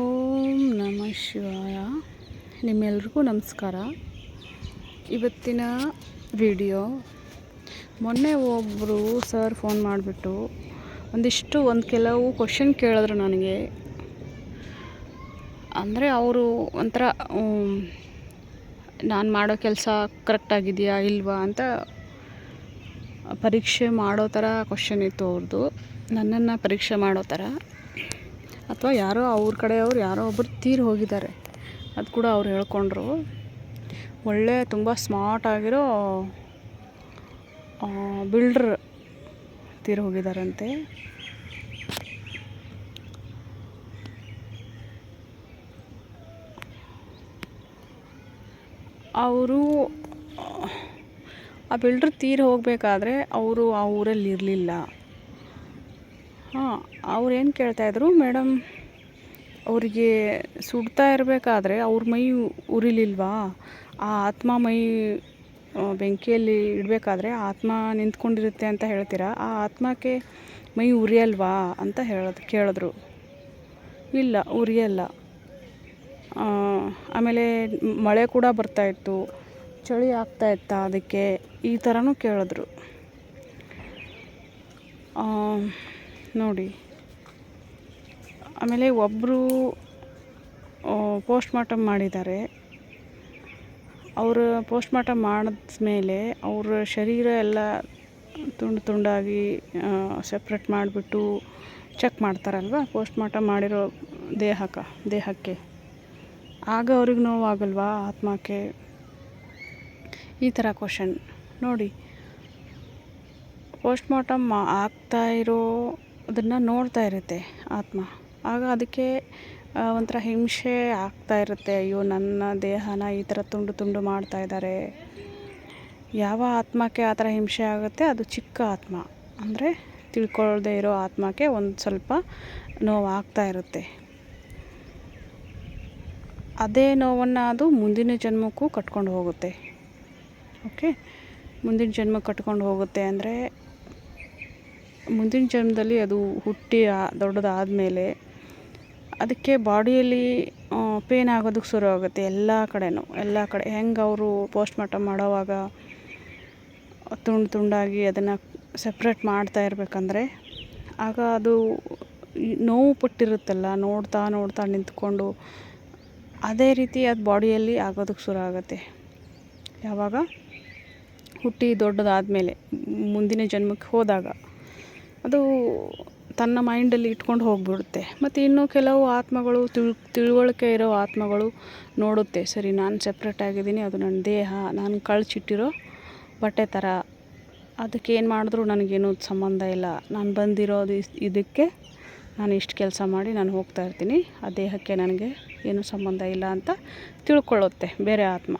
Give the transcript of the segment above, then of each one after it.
ಓಂ ನಮ ಶಿವಾಯ. ನಿಮ್ಮೆಲ್ರಿಗೂ ನಮಸ್ಕಾರ. ಇವತ್ತಿನ ವಿಡಿಯೋ, ಮೊನ್ನೆ ಒಬ್ಬರು ಸರ್ ಫೋನ್ ಮಾಡಿಬಿಟ್ಟು ಒಂದಿಷ್ಟು ಒಂದು ಕೆಲವು ಕ್ವಶನ್ ಕೇಳಿದ್ರು ನನಗೆ. ಅಂದರೆ ಅವರು ಒಂಥರ ನಾನು ಮಾಡೋ ಕೆಲಸ ಕರೆಕ್ಟಾಗಿದೆಯಾ ಇಲ್ವಾ ಅಂತ ಪರೀಕ್ಷೆ ಮಾಡೋ ಥರ ಕ್ವಶನ್ ಇತ್ತು ಅವ್ರದ್ದು ನನ್ನನ್ನು ಪರೀಕ್ಷೆ ಮಾಡೋ ಥರ ಅಥವಾ ಯಾರೋ ಅವ್ರ ಕಡೆಯವ್ರು ಯಾರೋ ಒಬ್ಬರು ತೀರಿ ಹೋಗಿದ್ದಾರೆ. ಅದು ಕೂಡ ಅವ್ರು ಹೇಳ್ಕೊಂಡ್ರು. ಒಳ್ಳೆ, ತುಂಬ ಸ್ಮಾರ್ಟ್ ಆಗಿರೋ ಬಿಲ್ಡ್ರ್ ತೀರಿ ಹೋಗಿದ್ದಾರಂತೆ. ಅವರು, ಆ ಬಿಲ್ಡ್ರ್ ತೀರಿ ಹೋಗಬೇಕಾದ್ರೆ ಅವರು ಆ ಊರಲ್ಲಿ ಇರಲಿಲ್ಲ ಹಾಂ, ಅವ್ರು ಏನು ಕೇಳ್ತಾಯಿದ್ರು ಮೇಡಮ್, ಅವರಿಗೆ ಸುಡ್ತಾ ಇರಬೇಕಾದ್ರೆ ಅವ್ರ ಮೈ ಉರಿಲಿಲ್ವಾ? ಆ ಆತ್ಮ ಮೈ ಬೆಂಕಿಯಲ್ಲಿ ಇಡಬೇಕಾದ್ರೆ ಆತ್ಮ ನಿಂತ್ಕೊಂಡಿರುತ್ತೆ ಅಂತ ಹೇಳ್ತೀರಾ? ಆ ಆತ್ಮಕ್ಕೆ ಮೈ ಉರಿಯಲ್ವಾ? ಅಂತ ಹೇಳೋದು, ಕೇಳಿದ್ರು. ಇಲ್ಲ, ಉರಿಯಲ್ಲ. ಆಮೇಲೆ ಮಳೆ ಕೂಡ ಬರ್ತಾಯಿತ್ತು ಚಳಿ ಆಗ್ತಾ ಇತ್ತ ಅದಕ್ಕೆ? ಈ ಥರನೂ ಕೇಳಿದ್ರು. ನೋಡಿ. ಆಮೇಲೆ ಒಬ್ಬರು ಪೋಸ್ಟ್ ಮಾರ್ಟಮ್ ಮಾಡಿದ್ದಾರೆ. ಅವರು ಪೋಸ್ಟ್ ಮಾರ್ಟಮ್ ಮಾಡಿದ್ಮೇಲೆ ಅವರ ಶರೀರ ಎಲ್ಲ ತುಂಡು ತುಂಡಾಗಿ ಸಪ್ರೇಟ್ ಮಾಡಿಬಿಟ್ಟು ಚೆಕ್ ಮಾಡ್ತಾರಲ್ವ? ಪೋಸ್ಟ್ ಮಾರ್ಟಮ್ ಮಾಡಿರೋ ದೇಹಕ್ಕೆ ದೇಹಕ್ಕೆ. ಆಗ ಅವ್ರಿಗೆ ನೋವಾಗಲ್ವಾ ಆತ್ಮಕ್ಕೆ? ಈ ಥರ ಕ್ವಶನ್ ನೋಡಿ. ಪೋಸ್ಟ್ ಮಾರ್ಟಮ್ ಆಗ್ತಾ ಇರೋ ಅದನ್ನು ನೋಡ್ತಾ ಇರುತ್ತೆ ಆತ್ಮ. ಆಗ ಅದಕ್ಕೆ ಒಂಥರ ಹಿಂಸೆ ಆಗ್ತಾ ಇರುತ್ತೆ. ಅಯ್ಯೋ, ನನ್ನ ದೇಹನ ಈ ಥರ ತುಂಡು ತುಂಡು ಮಾಡ್ತಾ ಇದ್ದಾರೆ. ಯಾವ ಆತ್ಮಕ್ಕೆ ಆ ಥರ ಹಿಂಸೆ ಆಗುತ್ತೆ? ಅದು ಚಿಕ್ಕ ಆತ್ಮ. ಅಂದರೆ ತಿಳ್ಕೊಳ್ಳದೇ ಇರೋ ಆತ್ಮಕ್ಕೆ ಒಂದು ಸ್ವಲ್ಪ ನೋವು ಆಗ್ತಾ ಇರುತ್ತೆ. ಅದೇ ನೋವನ್ನು ಅದು ಮುಂದಿನ ಜನ್ಮಕ್ಕೂ ಕಟ್ಕೊಂಡು ಹೋಗುತ್ತೆ. ಓಕೆ? ಮುಂದಿನ ಜನ್ಮಕ್ಕೆ ಕಟ್ಕೊಂಡು ಹೋಗುತ್ತೆ ಅಂದರೆ ಮುಂದಿನ ಜನ್ಮದಲ್ಲಿ ಅದು ಹುಟ್ಟಿ ದೊಡ್ಡದಾದಮೇಲೆ ಅದಕ್ಕೆ ಬಾಡಿಯಲ್ಲಿ ಪೇನ್ ಆಗೋದಕ್ಕೆ ಶುರು ಆಗುತ್ತೆ ಎಲ್ಲ ಕಡೆಯೂ ಎಲ್ಲ ಕಡೆ ಹೆಂಗೆ ಅವರು ಪೋಸ್ಟ್ ಮಾರ್ಟಮ್ ಮಾಡೋವಾಗ ತುಂಡು ತುಂಡಾಗಿ ಅದನ್ನು ಸಪ್ರೇಟ್ ಮಾಡ್ತಾ ಇರಬೇಕಂದ್ರೆ ಆಗ ಅದು ನೋವು ಪಟ್ಟಿರುತ್ತಲ್ಲ, ನೋಡ್ತಾ ನೋಡ್ತಾ ನಿಂತ್ಕೊಂಡು ಅದೇ ರೀತಿ ಅದು ಬಾಡಿಯಲ್ಲಿ ಆಗೋದಕ್ಕೆ ಶುರು ಆಗುತ್ತೆ ಯಾವಾಗ? ಹುಟ್ಟಿ, ದೊಡ್ಡದಾದಮೇಲೆ ಮುಂದಿನ ಜನ್ಮಕ್ಕೆ ಹೋದಾಗ. ಅದು ತನ್ನ ಮೈಂಡಲ್ಲಿ ಇಟ್ಕೊಂಡು ಹೋಗ್ಬಿಡುತ್ತೆ. ಮತ್ತು ಇನ್ನು ಕೆಲವು ಆತ್ಮಗಳು ತಿಳ್, ತಿಳುವಳಿಕೆ ಇರೋ ಆತ್ಮಗಳು ನೋಡುತ್ತೆ. ಸರಿ, ನಾನು ಸಪ್ರೇಟ್ ಆಗಿದ್ದೀನಿ, ಅದು ನನ್ನ ದೇಹ, ನಾನು ಕಳ್ಚಿಟ್ಟಿರೋ ಬಟ್ಟೆ ಥರ ಅದಕ್ಕೆ ಏನು ಮಾಡಿದ್ರು ನನಗೇನು ಸಂಬಂಧ ಇಲ್ಲ. ನಾನು ಬಂದಿರೋದು ಇದಕ್ಕೆ ನಾನು ಇಷ್ಟು ಕೆಲಸ ಮಾಡಿ ನಾನು ಹೋಗ್ತಾ ಇರ್ತೀನಿ. ಆ ದೇಹಕ್ಕೆ ನನಗೆ ಏನೂ ಸಂಬಂಧ ಇಲ್ಲ ಅಂತ ತಿಳ್ಕೊಳ್ಳುತ್ತೆ ಬೇರೆ ಆತ್ಮ.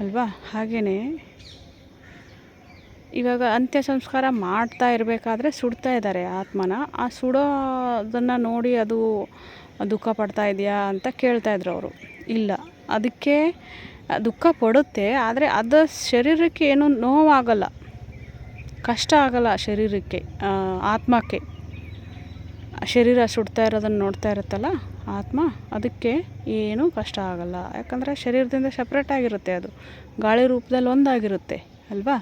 ಅಲ್ವಾ? ಹಾಗೆಯೇ ಇವಾಗ ಅಂತ್ಯ ಸಂಸ್ಕಾರ ಮಾಡ್ತಾ ಇರಬೇಕಾದ್ರೆ ಸುಡ್ತಾ ಇದ್ದಾರೆ ಆತ್ಮನ. ಆ ಸುಡೋದನ್ನು ನೋಡಿ ಅದು ದುಃಖ ಪಡ್ತಾ ಇದೆಯಾ ಅಂತ ಕೇಳ್ತಾ ಕೇಳ್ತಾಯಿದ್ರು ಅವರು. ಇಲ್ಲ. ಅದಕ್ಕೆ ದುಃಖ ಪಡುತ್ತೆ, ಆದರೆ ಅದು ಶರೀರಕ್ಕೆ ಏನೂ ನೋವಾಗಲ್ಲ. ಕಷ್ಟ ಆಗಲ್ಲ ಶರೀರಕ್ಕೆ ಆತ್ಮಕ್ಕೆ. ಶರೀರ ಸುಡ್ತಾ ಇರೋದನ್ನು ನೋಡ್ತಾ ಇರುತ್ತಲ್ಲ ಆತ್ಮ, ಅದಕ್ಕೆ ಏನೂ ಕಷ್ಟ ಆಗಲ್ಲ. ಯಾಕಂದರೆ ಶರೀರದಿಂದ ಸಪ್ರೇಟ್ ಆಗಿರುತ್ತೆ ಅದು. ಗಾಳಿ ರೂಪದಲ್ಲಿ ಒಂದಾಗಿರುತ್ತೆ, ಅಲ್ವಾ?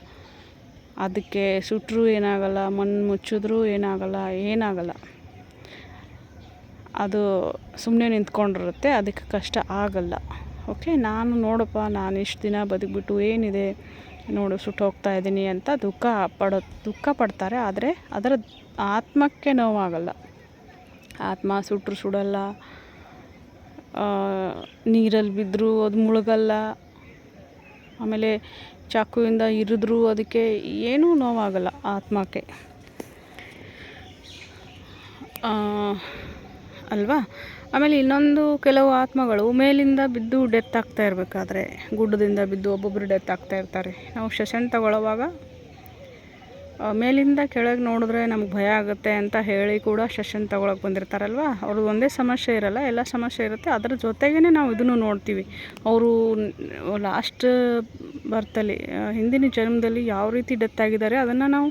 ಅದಕ್ಕೆ ಸುಟ್ಟರೂ ಏನಾಗಲ್ಲ, ಮಣ್ಣು ಮುಚ್ಚಿದ್ರೂ ಏನಾಗಲ್ಲ ಏನಾಗಲ್ಲ. ಅದು ಸುಮ್ಮನೆ ನಿಂತ್ಕೊಂಡಿರುತ್ತೆ, ಅದಕ್ಕೆ ಕಷ್ಟ ಆಗಲ್ಲ. ಓಕೆ ನಾನು ನೋಡಪ್ಪ, ನಾನು ಇಷ್ಟು ದಿನ ಬದುಕ್ಬಿಟ್ಟು ಏನಿದೆ, ನೋಡು ಸುಟ್ಟು ಹೋಗ್ತಾ ಇದ್ದೀನಿ ಅಂತ ದುಃಖ ಪಡೋ, ದುಃಖ ಪಡ್ತಾರೆ, ಆದರೆ ಅದರ ಆತ್ಮಕ್ಕೆ ನೋವಾಗಲ್ಲ. ಆತ್ಮ ಸುಟ್ಟರು ಸುಡಲ್ಲ ನೀರಲ್ಲಿ ಬಿದ್ದರೂ ಅದು ಮುಳುಗಲ್ಲ. ಆಮೇಲೆ ಚಾಕುವಿಂದ ಇರಿದ್ರೂ, ಅದಕ್ಕೆ ಏನೂ ನೋವಾಗಲ್ಲ ಆತ್ಮಕ್ಕೆ. ಅಲ್ವಾ? ಆಮೇಲೆ ಇನ್ನೊಂದು ಕೆಲವು ಆತ್ಮಗಳು ಮೇಲಿಂದ ಬಿದ್ದು ಡೆತ್ ಆಗ್ತಾ ಇರಬೇಕಾದ್ರೆ, ಗುಡ್ಡದಿಂದ ಬಿದ್ದು ಒಬ್ಬೊಬ್ಬರು ಡೆತ್ ಆಗ್ತಾ ಇರ್ತಾರೆ. ನಾವು ಸೆಷನ್ ತಗೊಳ್ಳೋವಾಗ ಮೇಲಿಂದ ಕೆಳಗೆ ನೋಡಿದ್ರೆ ನಮ್ಗೆ ಭಯ ಆಗುತ್ತೆ ಅಂತ ಹೇಳಿ ಕೂಡ ಸೆಷನ್ ತೊಗೊಳಕ್ಕೆ ಬಂದಿರ್ತಾರಲ್ವ? ಅವ್ರದ್ದು ಒಂದೇ ಸಮಸ್ಯೆ ಇರಲ್ಲ, ಎಲ್ಲ ಸಮಸ್ಯೆ ಇರುತ್ತೆ. ಅದ್ರ ಜೊತೆಗೇ ನಾವು ಇದನ್ನು ನೋಡ್ತೀವಿ. ಅವರು ಲಾಸ್ಟ್ ಬರ್ತಲ್ಲಿ ಹಿಂದಿನ ಜನ್ಮದಲ್ಲಿ ಯಾವ ರೀತಿ ಡೆತ್ ಆಗಿದ್ದಾರೆ ಅದನ್ನು ನಾವು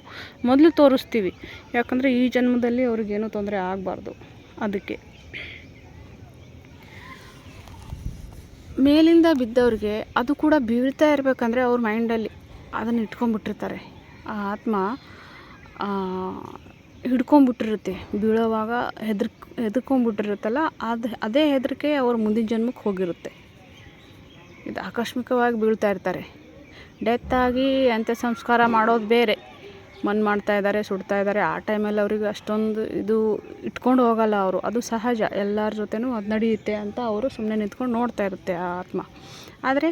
ಮೊದಲು ತೋರಿಸ್ತೀವಿ. ಯಾಕಂದರೆ ಈ ಜನ್ಮದಲ್ಲಿ ಅವ್ರಿಗೇನು ತೊಂದರೆ ಆಗಬಾರ್ದು. ಅದಕ್ಕೆ. ಮೇಲಿಂದ ಬಿದ್ದವ್ರಿಗೆ ಅದು ಕೂಡ ಬೀಳ್ತಾ ಇರಬೇಕಂದ್ರೆ ಅವ್ರ ಮೈಂಡಲ್ಲಿ ಅದನ್ನು ಇಟ್ಕೊಂಡ್ಬಿಟ್ಟಿರ್ತಾರೆ. ಆ ಆತ್ಮ ಹಿಡ್ಕೊಂಬಿಟ್ಟಿರುತ್ತೆ ಬೀಳೋವಾಗ ಹೆದರ್ ಹೆದರ್ಕೊಂಬಿಟ್ಟಿರುತ್ತಲ್ಲ ಅದು, ಅದೇ ಹೆದರಿಕೆ ಅವ್ರ ಮುಂದಿನ ಜನ್ಮಕ್ಕೆ ಹೋಗಿರುತ್ತೆ. ಇದು ಆಕಸ್ಮಿಕವಾಗಿ ಬೀಳ್ತಾ ಇರ್ತಾರೆ. ಡೆತ್ ಆಗಿ ಅಂತ್ಯ ಸಂಸ್ಕಾರ ಮಾಡೋದು ಬೇರೆ. ಮನ್ ಮಾಡ್ತಾ ಇದ್ದಾರೆ ಸುಡ್ತಾ ಇದ್ದಾರೆ ಆ ಟೈಮಲ್ಲಿ ಅವ್ರಿಗೆ ಅಷ್ಟೊಂದು ಇದು ಇಟ್ಕೊಂಡು ಹೋಗಲ್ಲ ಅವರು. ಅದು ಸಹಜ. ಎಲ್ಲರ ಜೊತೆನೂ ಅದು ನಡೆಯುತ್ತೆ ಅಂತ ಅವರು ಸುಮ್ಮನೆ ನಿಂತ್ಕೊಂಡು ನೋಡ್ತಾ ಇರುತ್ತೆ ಆ ಆತ್ಮ. ಆದರೆ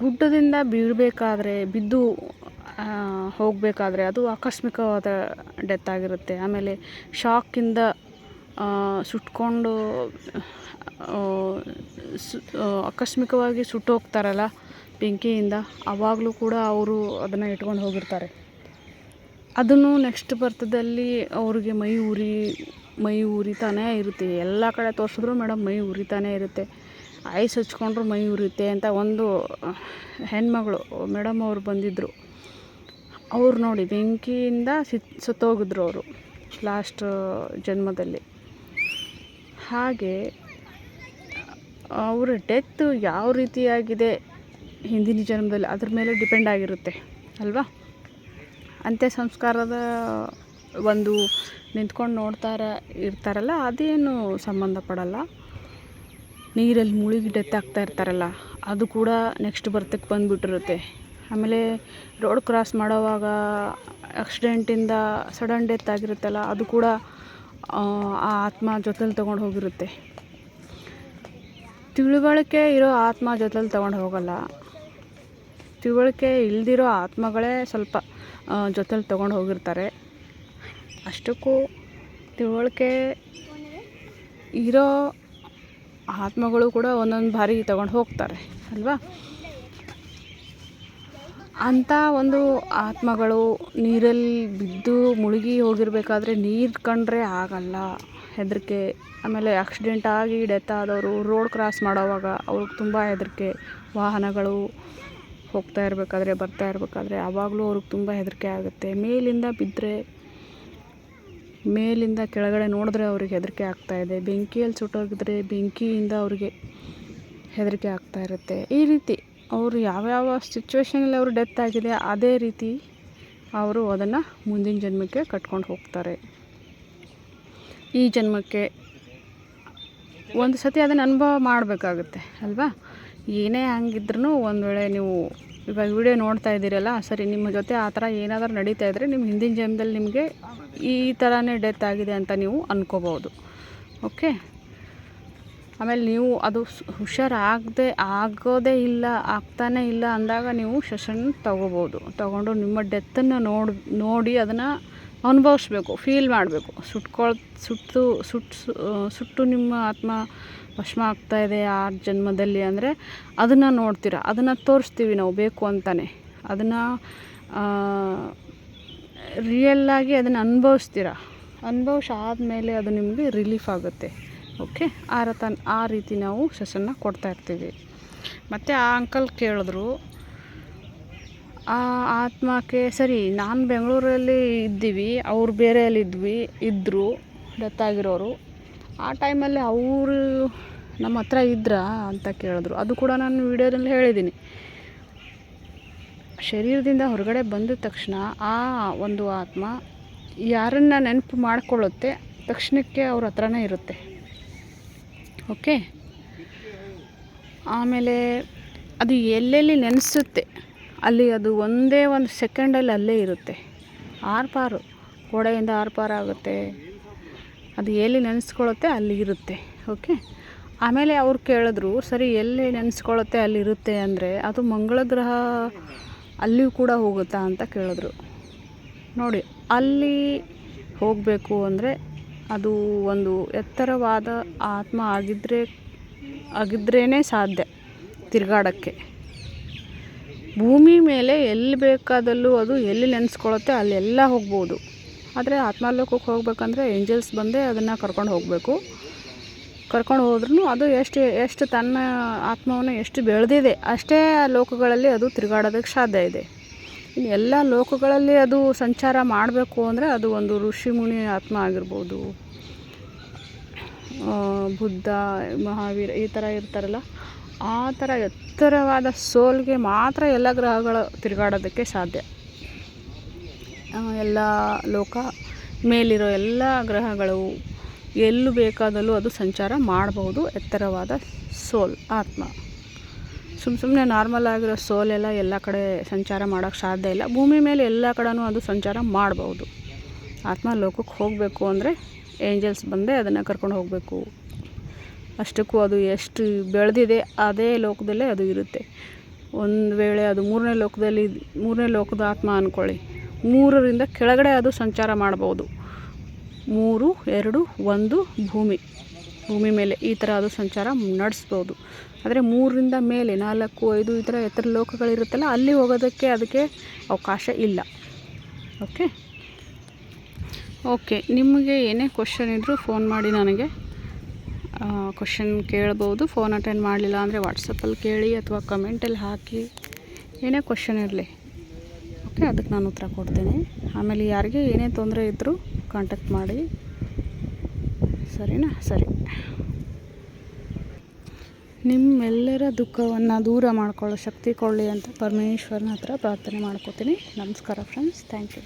ಗುಡ್ಡದಿಂದ ಬೀಳಬೇಕಾದ್ರೆ ಬಿದ್ದು ಹೋಗಬೇಕಾದ್ರೆ ಅದು ಆಕಸ್ಮಿಕವಾದ ಡೆತ್ ಆಗಿರುತ್ತೆ. ಆಮೇಲೆ ಶಾಕಿಂದ ಸುಟ್ಕೊಂಡು ಸು ಆಕಸ್ಮಿಕವಾಗಿ ಸುಟ್ಟೋಗ್ತಾರಲ್ಲ ಬೆಂಕಿಯಿಂದ ಆವಾಗಲೂ ಕೂಡ ಅವರು ಅದನ್ನು ಇಟ್ಕೊಂಡು ಹೋಗಿರ್ತಾರೆ. ಅದನ್ನು ನೆಕ್ಸ್ಟ್ ಬರ್ತದಲ್ಲಿ ಅವ್ರಿಗೆ ಮೈ ಉರಿ ಮೈ ಉರಿತಾನೇ ಇರುತ್ತೆ. ಎಲ್ಲ ಕಡೆ ತೋರಿಸಿದ್ರು ಮೇಡಮ್ ಮೈ ಉರಿತಾನೇ ಇರುತ್ತೆ. ಐಸ್ ಹಚ್ಕೊಂಡ್ರು ಮೈ ಉರಿಯುತ್ತೆ ಅಂತ ಒಂದು ಹೆಣ್ಮಗಳು, ಮೇಡಮ್ ಅವ್ರು ಬಂದಿದ್ದರು ಅವ್ರು ನೋಡಿ, ಬೆಂಕಿಯಿಂದ ಸಿತ್, ಸತ್ತೋಗಿದ್ರು ಅವರು ಲಾಸ್ಟ್ ಜನ್ಮದಲ್ಲಿ. ಹಾಗೆ, ಅವರ ಡೆತ್ ಯಾವ ರೀತಿಯಾಗಿದೆ ಹಿಂದಿನ ಜನ್ಮದಲ್ಲಿ, ಅದ್ರ ಮೇಲೆ ಡಿಪೆಂಡ್ ಆಗಿರುತ್ತೆ, ಅಲ್ವಾ? ಅಂತ್ಯ ಸಂಸ್ಕಾರದ ಒಂದು ನಿಂತ್ಕೊಂಡು ನೋಡ್ತಾರ, ಇರ್ತಾರಲ್ಲ, ಅದೇನು ಸಂಬಂಧಪಡಲ್ಲ. ನೀರಲ್ಲಿ ಮುಳುಗಿ ಡೆತ್ ಆಗ್ತಾ ಇರ್ತಾರಲ್ಲ, ಅದು ಕೂಡ ನೆಕ್ಸ್ಟ್ ಬರ್ತಕ್ಕೆ ಬಂದುಬಿಟ್ಟಿರುತ್ತೆ. ಆಮೇಲೆ ರೋಡ್ ಕ್ರಾಸ್ ಮಾಡೋವಾಗ ಆಕ್ಸಿಡೆಂಟಿಂದ ಸಡನ್ ಡೆತ್ ಆಗಿರುತ್ತಲ್ಲ, ಅದು ಕೂಡ, ಆ ಆತ್ಮ ಜೊತೆಲಿ ತೊಗೊಂಡು ಹೋಗಿರುತ್ತೆ. ತಿಳುವಳಿಕೆ ಇರೋ ಆತ್ಮ ಜೊತೆಲಿ ತೊಗೊಂಡು ಹೋಗಲ್ಲ. ತಿಳುವಳಿಕೆ ಇಲ್ದಿರೋ ಆತ್ಮಗಳೇ ಸ್ವಲ್ಪ ಜೊತೆಲಿ ತೊಗೊಂಡು ಹೋಗಿರ್ತಾರೆ. ಅಷ್ಟಕ್ಕೂ ತಿಳುವಳಿಕೆ ಇರೋ ಆತ್ಮಗಳು ಕೂಡ ಒಂದೊಂದು ಬಾರಿ ತಗೊಂಡು ಹೋಗ್ತಾರೆ, ಅಲ್ವಾ? ಅಂಥ ಒಂದು ಆತ್ಮಗಳು ನೀರಲ್ಲಿ ಬಿದ್ದು ಮುಳುಗಿ ಹೋಗಿರಬೇಕಾದ್ರೆ ನೀರು ಕಂಡ್ರೆ ಆಗಲ್ಲ. ಹೆದರಿಕೆ, ಆಮೇಲೆ ಆಕ್ಸಿಡೆಂಟ್ ಆಗಿ ಡೆತ್ ಆದವರು ರೋಡ್ ಕ್ರಾಸ್ ಮಾಡೋವಾಗ ಅವ್ರಿಗೆ ತುಂಬ ಹೆದರಿಕೆ. ವಾಹನಗಳು ಹೋಗ್ತಾ ಇರಬೇಕಾದ್ರೆ ಬರ್ತಾ ಇರಬೇಕಾದ್ರೆ ಆವಾಗಲೂ ಅವ್ರಿಗೆ ತುಂಬ ಹೆದರಿಕೆ ಆಗುತ್ತೆ. ಮೇಲಿಂದ ಬಿದ್ದರೆ ಮೇಲಿಂದ ಕೆಳಗಡೆ ನೋಡಿದ್ರೆ ಅವ್ರಿಗೆ ಹೆದರಿಕೆ ಆಗ್ತಾಯಿದೆ ಬೆಂಕಿಯಲ್ಲಿ ಸುಟ್ಟೋಗಿದ್ರೆ ಬೆಂಕಿಯಿಂದ ಅವ್ರಿಗೆ ಹೆದರಿಕೆ ಆಗ್ತಾ ಇರುತ್ತೆ. ಈ ರೀತಿ ಅವರು ಯಾವ್ಯಾವ ಸಿಚುವೇಶನಲ್ಲಿ ಅವರು ಡೆತ್ ಆಗಿದೆ, ಅದೇ ರೀತಿ ಅವರು ಅದನ್ನು ಮುಂದಿನ ಜನ್ಮಕ್ಕೆ ಕಟ್ಕೊಂಡು ಹೋಗ್ತಾರೆ. ಈ ಜನ್ಮಕ್ಕೆ ಒಂದು ಸತಿ ಅದನ್ನು ಅನುಭವ ಮಾಡಬೇಕಾಗುತ್ತೆ, ಅಲ್ವಾ? ಏನೇ ಹಂಗಿದ್ರೂ ಒಂದು ವೇಳೆ ನೀವು ಇವಾಗ ವಿಡಿಯೋ ನೋಡ್ತಾ ಇದ್ದೀರಲ್ಲ, ಸರಿ, ನಿಮ್ಮ ಜೊತೆ ಆ ಥರ ಏನಾದರೂ ನಡೀತಾ ಇದ್ದರೆ ನಿಮ್ಮ ಹಿಂದಿನ ಜನ್ಮದಲ್ಲಿ ನಿಮಗೆ ಈ ಥರನೇ ಡೆತ್ ಆಗಿದೆ ಅಂತ ನೀವು ಅಂದ್ಕೋಬೋದು ಓಕೆ? ಆಮೇಲೆ ನೀವು ಅದು ಹುಷಾರಾಗದೆ ಆಗೋದೇ ಇಲ್ಲ, ಆಗ್ತಾನೆ ಇಲ್ಲ ಅಂದಾಗ ನೀವು ಸೆಷನ್ ತಗೋಬೋದು. ತಗೊಂಡು ನಿಮ್ಮ ಡೆತ್ತನ್ನು ನೋಡಿ ನೋಡಿ ಅದನ್ನು ಅನುಭವಿಸ್ಬೇಕು ಫೀಲ್ ಮಾಡಬೇಕು. ಸುಟ್ಕೊಳ್, ಸುಟ್ಟು ಸುಟ್ಟು ಸುಟ್ಟು ನಿಮ್ಮ ಆತ್ಮ ಭಸ್ಮ ಆಗ್ತಾಯಿದೆ ಆ ಜನ್ಮದಲ್ಲಿ ಅಂದರೆ ಅದನ್ನು ನೋಡ್ತೀರ, ಅದನ್ನು ತೋರಿಸ್ತೀವಿ ನಾವು ಬೇಕು ಅಂತಲೇ ಅದನ್ನು ರಿಯಲ್ಲಾಗಿ ಅದನ್ನು ಅನುಭವಿಸ್ತೀರ. ಅನುಭವಿಸಿ ಆದಮೇಲೆ ಅದು ನಿಮಗೆ ರಿಲೀಫ್ ಆಗುತ್ತೆ. ಓಕೆ ಆ ರತ ಆ ರೀತಿ ನಾವು ಸೆಷನ್ನ ಕೊಡ್ತಾಯಿರ್ತೀವಿ ಮತ್ತು ಆ ಅಂಕಲ್ ಕೇಳಿದ್ರು ಆ ಆತ್ಮಕ್ಕೆ, ಸರಿ, ನಾನು ಬೆಂಗಳೂರಲ್ಲಿ ಇದ್ದೀವಿ, ಅವ್ರು ಬೇರೆಯಲ್ಲಿದ್ವಿ ಇದ್ದರು ಡೆತ್ ಆಗಿರೋರು ಆ ಟೈಮಲ್ಲಿ ಅವರು ನಮ್ಮ ಹತ್ರ ಇದ್ರಾ ಅಂತ ಕೇಳಿದ್ರು. ಅದು ಕೂಡ ನಾನು ವಿಡಿಯೋದಲ್ಲಿ ಹೇಳಿದ್ದೀನಿ. ಶರೀರದಿಂದ ಹೊರಗಡೆ ಬಂದ ತಕ್ಷಣ ಆ ಒಂದು ಆತ್ಮ ಯಾರನ್ನು ನೆನಪು ಮಾಡಿಕೊಳ್ಳುತ್ತೆ, ತಕ್ಷಣಕ್ಕೆ ಅವ್ರ ಹತ್ರನೇ ಇರುತ್ತೆ. ಓಕೆ? ಆಮೇಲೆ ಅದು ಎಲ್ಲೆಲ್ಲಿ ನೆನೆಸುತ್ತೆ? ಅಲ್ಲಿ ಅದು ಒಂದೇ ಒಂದು ಸೆಕೆಂಡಲ್ಲಿ ಅಲ್ಲೇ ಇರುತ್ತೆ. ಆರ್ಪಾರು, ಗೋಡೆಯಿಂದ ಆರ್ಪಾರು ಆಗುತ್ತೆ. ಅದು ಎಲ್ಲಿ ನೆನೆಸ್ಕೊಳ್ಳುತ್ತೆ ಅಲ್ಲಿ ಇರುತ್ತೆ ಓಕೆ ಆಮೇಲೆ ಅವ್ರು ಕೇಳಿದ್ರು, ಸರಿ, ಎಲ್ಲಿ ಅಲ್ಲಿ ಇರುತ್ತೆ ಅಂದರೆ ಅದು ಮಂಗಳ ಗ್ರಹ ಅಲ್ಲಿಯೂ ಕೂಡ ಹೋಗುತ್ತಾ ಅಂತ ಕೇಳಿದ್ರು. ನೋಡಿ, ಅಲ್ಲಿ ಹೋಗಬೇಕು ಅಂದರೆ ಅದು ಒಂದು ಎತ್ತರವಾದ ಆತ್ಮ ಆಗಿದ್ದರೆ ಆಗಿದ್ರೇ ಸಾಧ್ಯ ತಿರುಗಾಡೋಕ್ಕೆ. ಭೂಮಿ ಮೇಲೆ ಎಲ್ಲಿ ಬೇಕಾದಲ್ಲೂ ಅದು ಎಲ್ಲಿ ನೆನೆಸ್ಕೊಳ್ಳುತ್ತೆ ಅಲ್ಲೆಲ್ಲ ಹೋಗ್ಬೋದು. ಆದರೆ ಆತ್ಮಾಲೋಕಕ್ಕೆ ಹೋಗ್ಬೇಕಂದ್ರೆ ಏಂಜಲ್ಸ್ ಬಂದೇ ಅದನ್ನು ಕರ್ಕೊಂಡು ಹೋಗಬೇಕು. ಕರ್ಕೊಂಡು ಹೋದ್ರೂ ಅದು ಎಷ್ಟು ಎಷ್ಟು ತನ್ನ ಆತ್ಮವನ್ನು ಎಷ್ಟು ಬೆಳೆದಿದೆ ಅಷ್ಟೇ ಲೋಕಗಳಲ್ಲಿ ಅದು ತಿರುಗಾಡೋದಕ್ಕೆ ಸಾಧ್ಯ ಇದೆ. ಇನ್ನು ಎಲ್ಲ ಲೋಕಗಳಲ್ಲಿ ಅದು ಸಂಚಾರ ಮಾಡಬೇಕು ಅಂದರೆ ಅದು ಒಂದು ಋಷಿ ಮುನಿ ಆತ್ಮ ಆಗಿರ್ಬೋದು. ಬುದ್ಧ, ಮಹಾವೀರ ಈ ಥರ ಇರ್ತಾರಲ್ಲ ಆ ಥರ ಎತ್ತರವಾದ ಸೋಲ್ಗೆ ಮಾತ್ರ ಎಲ್ಲ ಗ್ರಹಗಳು ತಿರುಗಾಡೋದಕ್ಕೆ ಸಾಧ್ಯ. ಎಲ್ಲ ಲೋಕ ಮೇಲಿರೋ ಎಲ್ಲ ಗ್ರಹಗಳು ಎಲ್ಲೂ ಬೇಕಾದಲ್ಲೂ ಅದು ಸಂಚಾರ ಮಾಡಬಹುದು ಎತ್ತರವಾದ ಸೋಲ್, ಆತ್ಮ. ಸುಮ್ಮ ಸುಮ್ಮನೆ ನಾರ್ಮಲ್ ಆಗಿರೋ ಸೋಲೆಲ್ಲ ಎಲ್ಲ ಕಡೆ ಸಂಚಾರ ಮಾಡೋಕ್ಕೆ ಸಾಧ್ಯ ಇಲ್ಲ. ಭೂಮಿ ಮೇಲೆ ಎಲ್ಲ ಕಡೆನೂ ಅದು ಸಂಚಾರ ಮಾಡಬಹುದು ಆತ್ಮ ಲೋಕಕ್ಕೆ ಹೋಗಬೇಕು ಅಂದರೆ ಏಂಜಲ್ಸ್ ಬಂದೇ ಅದನ್ನು ಕರ್ಕೊಂಡು ಹೋಗಬೇಕು. ಅಷ್ಟಕ್ಕೂ ಅದು ಎಷ್ಟು ಬೆಳೆದಿದೆ, ಅದೇ ಲೋಕದಲ್ಲೇ ಅದು ಇರುತ್ತೆ. ಒಂದು ವೇಳೆ ಅದು ಮೂರನೇ ಲೋಕದಲ್ಲಿ, ಮೂರನೇ ಲೋಕದ ಆತ್ಮ ಅಂದ್ಕೊಳ್ಳಿ ಮೂರರಿಂದ ಕೆಳಗಡೆ ಅದು ಸಂಚಾರ ಮಾಡ್ಬೋದು. ಮೂರು, ಎರಡು, ಒಂದು, ಭೂಮಿ. ಭೂಮಿ ಮೇಲೆ ಈ ಥರ ಅದು ಸಂಚಾರ ನಡೆಸ್ಬೋದು. ಆದರೆ ಮೂರರಿಂದ ಮೇಲೆ, ನಾಲ್ಕು, ಐದು, ಈ ಥರ ಎತ್ತರ ಲೋಕಗಳಿರುತ್ತಲ್ಲ, ಅಲ್ಲಿ ಹೋಗೋದಕ್ಕೆ ಅದಕ್ಕೆ ಅವಕಾಶ ಇಲ್ಲ. ಓಕೆ ಓಕೆ ನಿಮಗೆ ಏನೇ ಕ್ವಶನ್ ಇದ್ದರೂ ಫೋನ್ ಮಾಡಿ ನನಗೆ. ಕ್ವಶನ್ ಕೇಳ್ಬೋದು. ಫೋನ್ ಅಟೆಂಡ್ ಮಾಡಲಿಲ್ಲ ಅಂದರೆ ವಾಟ್ಸಪ್ಪಲ್ಲಿ ಕೇಳಿ ಅಥವಾ ಕಮೆಂಟಲ್ಲಿ ಹಾಕಿ. ಏನೇ ಕ್ವಶನ್ ಇರಲಿ. ಓಕೆ ಅದಕ್ಕೆ ನಾನು ಉತ್ತರ ಕೊಡ್ತೀನಿ. ಆಮೇಲೆ ಯಾರಿಗೆ ಏನೇ ತೊಂದರೆ ಇದ್ದರೂ ಕಾಂಟ್ಯಾಕ್ಟ್ ಮಾಡಿ. ಸರಿನಾ? ಸರಿ. ನಿಮ್ಮೆಲ್ಲರ ದುಃಖವನ್ನು ದೂರ ಮಾಡ್ಕೊಳ್ಳೋ ಶಕ್ತಿ ಕೊಳ್ಳಿ ಅಂತ ಪರಮೇಶ್ವರನ ಹತ್ರ ಪ್ರಾರ್ಥನೆ ಮಾಡ್ಕೋತೀನಿ. ನಮಸ್ಕಾರ ಫ್ರೆಂಡ್ಸ್ ಥ್ಯಾಂಕ್ ಯು